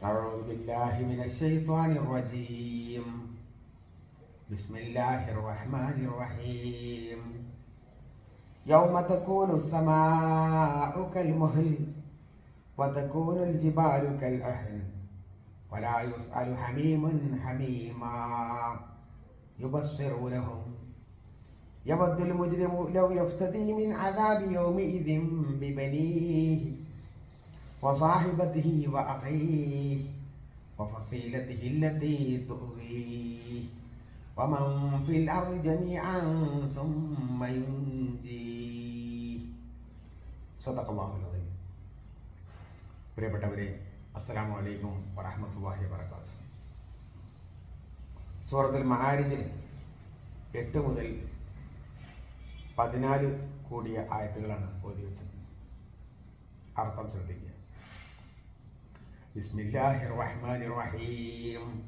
أعوذ بالله من الشيطان الرجيم. بسم الله الرحمن الرحيم. يوم تكون السماء كالمهل وتكون الجبال كالعهن ولا يسأل حميم حميما يبصرونهم يود المجرم لو يفتدي من عذاب يومئذ ببنيه وصاحبته وأخيه وفصيلته التي تؤويه ومن في الأرض جميعا ثم ينجيه صدق الله العظيم പ്രിയപ്പെട്ടവരെ അസ്സലാമു അലൈക്കും വറഹമത്തല്ലാഹി വബർക്കാത്ത് സൂറത്തുൽ മഹാരിജിന് എട്ട് മുതൽ പതിനാല് കൂടിയ ആയത്തുകളാണ് ഓതി വെച്ചത് അർത്ഥം ശ്രദ്ധിക്കുക ബിസ്മില്ലാഹിർ റഹ്മാനിർ റഹീം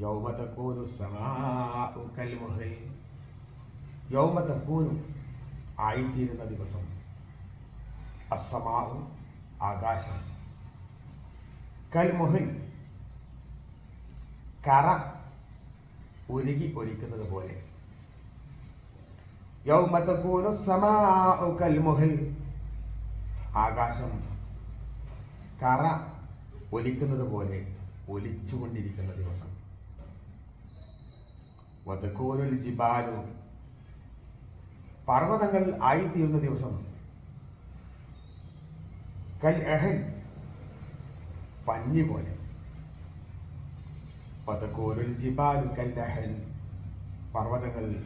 യൗമ തകൂനു സമാഉ കൽമുഹൽ. യൗമ തകൂനു ആയിത്തീരുന്ന ദിവസം. അസമാഉ ആകാശം. കൽമുഹൽ കറ ഒരുകി ഒലിക്കുന്നത് പോലെ. യൗമ തകൂനു സമാഉ കൽമുഹൽ. ആകാശം കറ ഒലിക്കുന്നത് പോലെ ഒലിച്ചുകൊണ്ടിരിക്കുന്ന ദിവസം. വതക്കോരുൽ ജിബാലു പർവതങ്ങൾ ആയിത്തീരുന്ന ദിവസം. കൽ എഹൻ പഞ്ഞി പോലെ. പതക്കോരുൽ ജിബാലു കൽ എഹൻ പർവതങ്ങൾ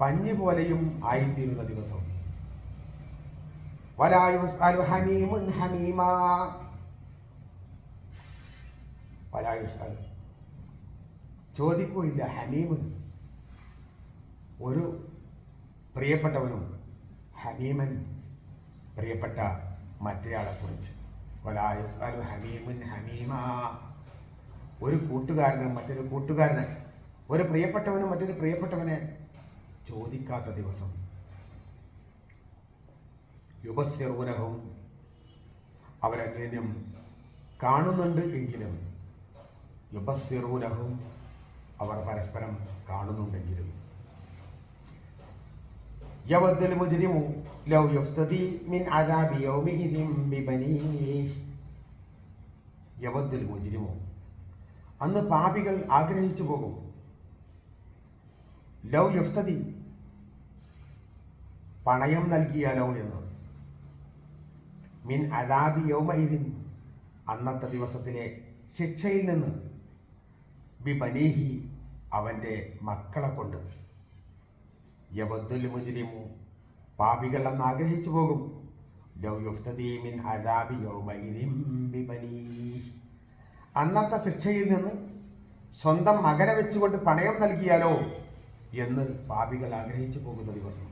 പഞ്ഞി പോലെയും ആയിത്തീരുന്ന ദിവസം. വലായുസ് ഹമീമുൻ ഹമീമാ. പലായുസാദ് ചോദിക്കുകയില്ല ഹമീമൻ ഒരു പ്രിയപ്പെട്ടവനും ഹമീമൻ പ്രിയപ്പെട്ട മറ്റേയാളെക്കുറിച്ച്. വലായുസാലു ഹമീമുൻ ഹനീമ. ഒരു കൂട്ടുകാരനും മറ്റൊരു കൂട്ടുകാരനെ ഒരു പ്രിയപ്പെട്ടവനും മറ്റൊരു പ്രിയപ്പെട്ടവനെ ചോദിക്കാത്ത ദിവസം. യുപസ്യറൂനഹവും അവരന്യോന്യം കാണുന്നുണ്ട് എങ്കിലും യുബസ്യറൂനഹും അവർ പരസ്പരം കാണുന്നുണ്ടെങ്കിലും. യവദ്ദൽ മുജ്രിമു ലൗ യുഫ്തദി മിൻ അദാബി യൗമിഇദിൻ ബിബനീഹി യവദ്ദൽ മുജ്രിമു അന്ന് പാപികൾ ആഗ്രഹിച്ചു പോകും. ലൗ യുഫ്തദി പണയം നൽകിയാലോ എന്ന്. മിൻ അദാബി യൗമഹിദിൻ അന്നത്തെ ദിവസത്തിലെ ശിക്ഷയിൽ നിന്ന് ബി ബനീഹി അവന്റെ മക്കളെ കൊണ്ട്. യബദ്ദുൽ മുജ്രിമു പാപികളെന്ന് ആഗ്രഹിച്ചു പോകും. ലൗ അദാബി അന്നത്തെ ശിക്ഷയിൽ നിന്ന് സ്വന്തം മകനെ വെച്ചുകൊണ്ട് പണയം നൽകിയാലോ എന്ന് പാപികൾ ആഗ്രഹിച്ചു പോകുന്ന ദിവസം.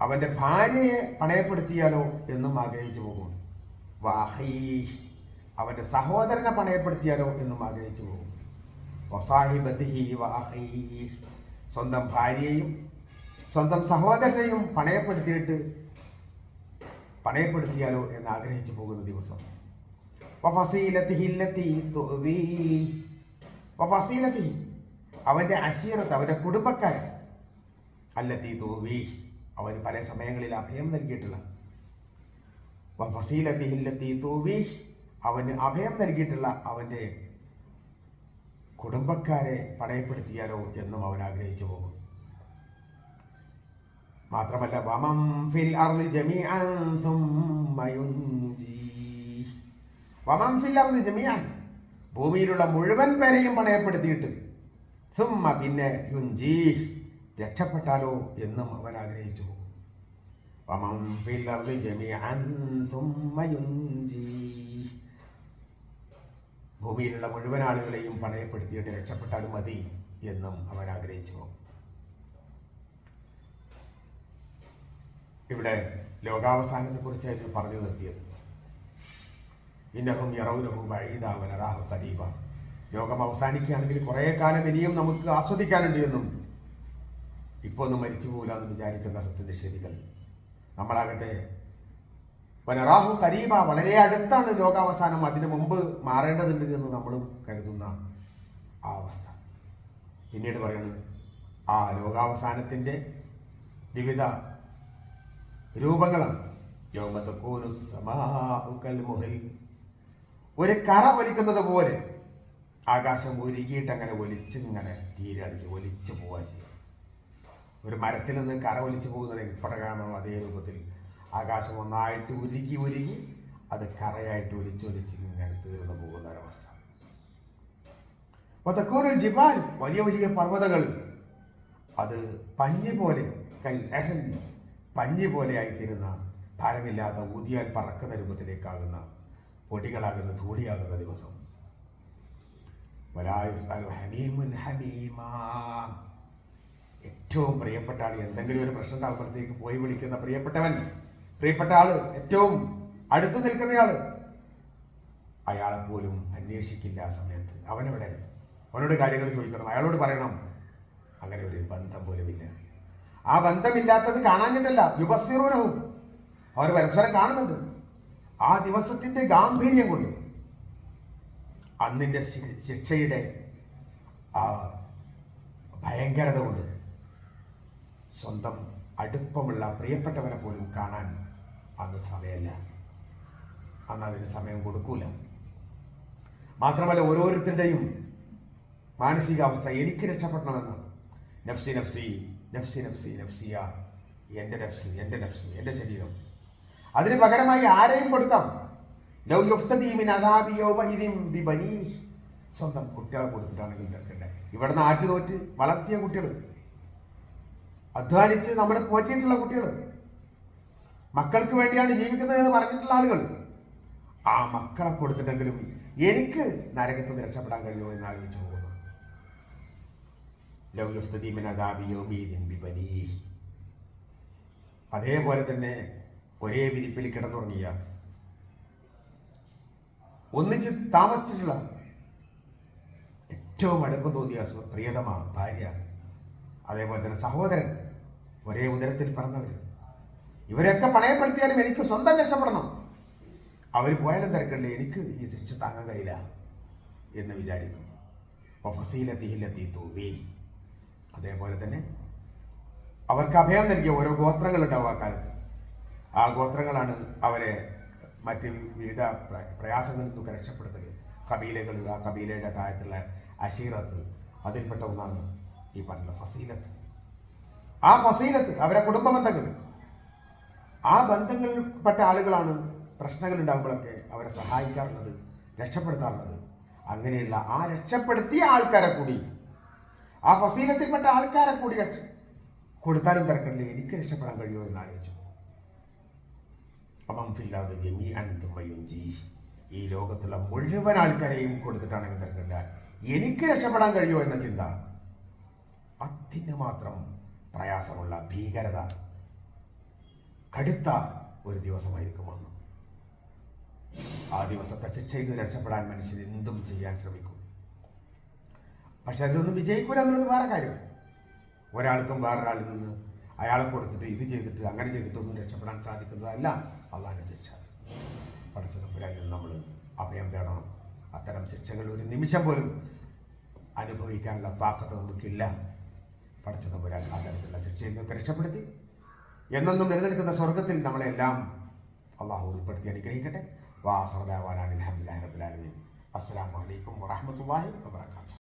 അവന്റെ ഭാര്യയെ പണയപ്പെടുത്തിയാലോ എന്നും ആഗ്രഹിച്ചു പോകും. വാഹൈ അവന്റെ സഹോദരനെ പണയപ്പെടുത്തിയാലോ എന്നും ആഗ്രഹിച്ചു പോകും. വസാഹിബത്തിഹി വാഹൈ സ്വന്തം ഭാര്യയെയും സ്വന്തം സഹോദരനെയും പണയപ്പെടുത്തിയിട്ട് പണയപ്പെടുത്തിയാലോ എന്ന് ആഗ്രഹിച്ചു പോകുന്ന ദിവസം. വഫസീലത്തിഹി അവന്റെ അശീറത്ത് അവന്റെ കുടുംബക്കാരൻ അല്ലത്തി തോവി അവന് പല സമയങ്ങളിൽ അഭയം നൽകിയിട്ടുള്ള ഫസീലത്തിഹില്ലത്തി തൂവി അവന് അഭയം നൽകിയിട്ടുള്ള അവന്റെ കുടുംബക്കാരെ പടയപ്പെടുത്തിയാലോ എന്നും അവൻ ആഗ്രഹിച്ചു പോകും. മാത്രമല്ല വമം ഫിൽ അർളി ജമീഅൻ വമം ഫിൽ അർളി ജമീഅൻ. ഭൂമിയിലുള്ള മുഴുവൻ പേരെയും പണയപ്പെടുത്തിയിട്ട് സുമ്മ പിന്നെ യുൻജി. രക്ഷപ്പെട്ടാലോ എന്നും അവൻ ആഗ്രഹിച്ചു പോകും في الأرض جميعا ثم ينجي. ഭൂമിയിലുള്ള മുഴുവൻ ആളുകളെയും പണയപ്പെടുത്തിയിട്ട് രക്ഷപ്പെട്ടാലും മതി എന്നും അവൻ ആഗ്രഹിച്ചു ഇവിടെ ഇവിടെ ലോകാവസാനത്തെക്കുറിച്ചായിരുന്നു പറഞ്ഞു നിർത്തിയത്. ഇന്നഹും യറൗനഹു ബഴീദാവനറാഹു ഖരീബ ലോകം അവസാനിക്കുകയാണെങ്കിൽ കുറേ കാലം ഇനിയും നമുക്ക് ആസ്വദിക്കാനുണ്ട് എന്നും. ഇപ്പോൾ ഒന്നും മരിച്ചു പോകില്ല എന്ന് വിചാരിക്കുന്ന സത്യനിഷേധികൾ. നമ്മളാകട്ടെ. വനറാഹു കരീബ വളരെ അടുത്താണ് ലോകാവസാനം. അതിനു മുമ്പ് മാറേണ്ടതുണ്ട് എന്ന് നമ്മളും കരുതുന്ന ആ അവസ്ഥ. പിന്നീട് പറയുന്നത് ആ ലോകാവസാനത്തിന്റെ വിവിധ രൂപങ്ങളാണ്. ഒരു കറ വലിക്കുന്നത് പോലെ ആകാശം ഒരുക്കിയിട്ട് അങ്ങനെ ഒലിച്ചിങ്ങനെ തീരടിച്ച് ഒലിച്ച് പോവുക ചെയ്യുക ഒരു മരത്തിൽ നിന്ന് കരവലിച്ച് പോകുന്നത് എപ്പോഴാണോ അതേ രൂപത്തിൽ. ആകാശം ഒന്നായിട്ട് ഉരുകി ഉരുകി അത് കറയായിട്ട് ഒലിച്ചൊലിച്ച് ഇങ്ങനെ തീർന്നു പോകുന്ന ഒരവസ്ഥ. അപ്പോൾ തെക്കോരൽ ജിബാൽ വലിയ വലിയ പർവതങ്ങൾ അത് പഞ്ഞി പോലെ കൽ അഹൻ പഞ്ഞി പോലെ ആയിത്തീരുന്ന ഭാരമില്ലാത്ത ഊതിയാൽ പറക്കുന്ന രൂപത്തിലേക്കാകുന്ന പൊടികളാകുന്ന ധൂളിയാകുന്ന ദിവസം. ഹമീമാ ഏറ്റവും പ്രിയപ്പെട്ട ആൾ എന്തെങ്കിലും ഒരു പ്രശ്നം ഉണ്ടാകുമ്പോഴത്തേക്ക് പോയി വിളിക്കുന്ന പ്രിയപ്പെട്ടവൻ പ്രിയപ്പെട്ട ആൾ ഏറ്റവും അടുത്ത് നിൽക്കുന്നയാൾ അയാളെ പോലും അന്വേഷിക്കില്ല ആ സമയത്ത്. അവനെവിടെ അവനോട് കാര്യങ്ങൾ ചോദിക്കണം. അയാളോട് പറയണം അങ്ങനെ ഒരു ബന്ധം പോലുമില്ല ആ ബന്ധമില്ലാത്തത് കാണാഞ്ഞിട്ടല്ല യുവസ്വരൂനവും അവർ പരസ്പരം കാണുന്നുണ്ട്. ആ ദിവസത്തിന്റെ ഗാംഭീര്യം കൊണ്ട് അന്നിന്റെ ശിക്ഷയുടെ ആ ഭയങ്കരത കൊണ്ട് സ്വന്തം അടുപ്പമുള്ള പ്രിയപ്പെട്ടവനെ പോലും കാണാൻ അന്ന് സമയമല്ല. അന്ന് അതിന് സമയം കൊടുക്കൂല. മാത്രമല്ല ഓരോരുത്തരുടെയും മാനസികാവസ്ഥ എനിക്ക് രക്ഷപ്പെടണമെന്നാണ് നഫ്സി നഫ്സി നഫ്സി നഫ്സി നഫ്സിയ. എന്റെ നഫ്സ് എന്റെ നഫ്സ് എന്റെ ശരീരം. അതിന് പകരമായി ആരെയും കൊടുക്കാം? ലൗ യുഫ്തദീമിൻ അദാബിയോമഇദിൻ ബിബനീ സ്വന്തം കുട്ടികളെ കൊടുത്തിട്ടാണെങ്കിൽ തിരക്കണ്ടേ ഇവിടുന്ന് ആറ്റ് തോറ്റ് വളർത്തിയ കുട്ടികൾ അധ്വാനിച്ച് നമ്മൾ പോറ്റിയിട്ടുള്ള കുട്ടികൾ. മക്കൾക്ക് വേണ്ടിയാണ് ജീവിക്കുന്നത് എന്ന് പറഞ്ഞിട്ടുള്ള ആളുകൾ. ആ മക്കളെ കൊടുത്തിട്ടെങ്കിലും എനിക്ക് നരകത്തിൽ നിന്ന് രക്ഷപ്പെടാൻ കഴിയുമോ എന്ന് ആലോചിച്ച് പോകുന്നു. അതേപോലെ തന്നെ ഒരേ വിരിപ്പിൽ കിടന്നുറങ്ങിയ ഒന്നിച്ച് താമസിച്ചിട്ടുള്ള ഏറ്റവും അടുപ്പം തോന്നിയ പ്രിയതമ ഭാര്യ അതേപോലെ തന്നെ സഹോദരൻ ഒരേ ഉദരത്തിൽ പറഞ്ഞവർ ഇവരെയൊക്കെ പണയപ്പെടുത്തിയാലും എനിക്ക് സ്വന്തം രക്ഷപ്പെടണം. അവർ പോയാലും തിരക്കണ്ടേ എനിക്ക് ഈ ശിക്ഷ താങ്ങാൻ കഴിയില്ല എന്ന് വിചാരിക്കും. അപ്പോൾ ഫസീലത്തിഹില്ലത്തി തൂവി അതേപോലെ തന്നെ അവർക്ക് അഭയം നൽകിയ ഓരോ ഗോത്രങ്ങളുണ്ടാവും ആ കാലത്ത് ആ ഗോത്രങ്ങളാണ് അവരെ മറ്റ് വിവിധ പ്ര- പ്രയാസങ്ങളിൽ നിന്നൊക്കെ രക്ഷപ്പെടുത്തൽ കബീലകൾ ആ കബീലയുടെ താഴത്തുള്ള അശീറത്ത്. അതിൽപ്പെട്ട ഒന്നാണ് ഈ പറഞ്ഞ ഫസീലത്ത്. ആ ഫസീലത്ത് അവരെ കുടുംബ ബന്ധങ്ങൾ. ആ ബന്ധങ്ങളിൽപ്പെട്ട ആളുകളാണ് പ്രശ്നങ്ങൾ ഉണ്ടാകുമ്പോഴൊക്കെ അവരെ സഹായിക്കാറുള്ളത് രക്ഷപ്പെടുത്താറുള്ളത്. അങ്ങനെയുള്ള ആ രക്ഷപ്പെടുത്തിയ ആൾക്കാരെ കൂടി ആ ഫസീലത്തിൽപ്പെട്ട ആൾക്കാരെ കൂടി രക്ഷ കൊടുത്താലും തിരക്കണ്ടില്ല എനിക്ക് രക്ഷപ്പെടാൻ കഴിയുമോ എന്ന് ആലോചിച്ചു. അപ്പം ഫില്ലാതെ ജമി അനന്തമ്മയും ജി ഈ ലോകത്തുള്ള മുഴുവൻ ആൾക്കാരെയും കൊടുത്തിട്ടാണെങ്കിൽ തിരക്കില്ല എനിക്ക് രക്ഷപ്പെടാൻ കഴിയുമോ എന്ന ചിന്ത അതിന് മാത്രം പ്രയാസമുള്ള ഭീകരത കടുത്ത ഒരു ദിവസമായിരിക്കുമെന്ന് ആ ദിവസത്തെ ശിക്ഷയിൽ നിന്ന് രക്ഷപ്പെടാൻ മനുഷ്യൻ എന്തും ചെയ്യാൻ ശ്രമിക്കും. പക്ഷെ അതിലൊന്നും വിജയിക്കൂല എന്നുള്ളത് വേറെ കാര്യം. ഒരാൾക്കും വേറൊരാളിൽ നിന്ന് അയാളെ കൊടുത്തിട്ട് ഇത് ചെയ്തിട്ട് അങ്ങനെ ചെയ്തിട്ടൊന്നും രക്ഷപ്പെടാൻ സാധിക്കുന്നതല്ല അള്ളാഹിന്റെ ശിക്ഷ. പഠിച്ച നിന്ന് നമ്മൾ അഭയം തേടണം. അത്തരം ശിക്ഷകൾ ഒരു നിമിഷം പോലും അനുഭവിക്കാനുള്ള താക്കത്ത് നമുക്കില്ല. പഠിച്ച വരാൻ തരത്തിലുള്ള ശിക്ഷയിൽ നിന്നൊക്കെ രക്ഷപ്പെടുത്തി. എന്നെന്നും നിലനിൽക്കുന്ന സ്വർഗത്തിൽ നമ്മളെല്ലാം അള്ളാഹു ഉൾപ്പെടുത്തി അനുഗ്രഹിക്കട്ടെ. വാഹൃദാൻ അലഹമുല്ലാ റബുലാലമീൻ അസ്സാം വലൈക്കും വാഹമത്തല്ലാഹി വാബർക്കാത്തു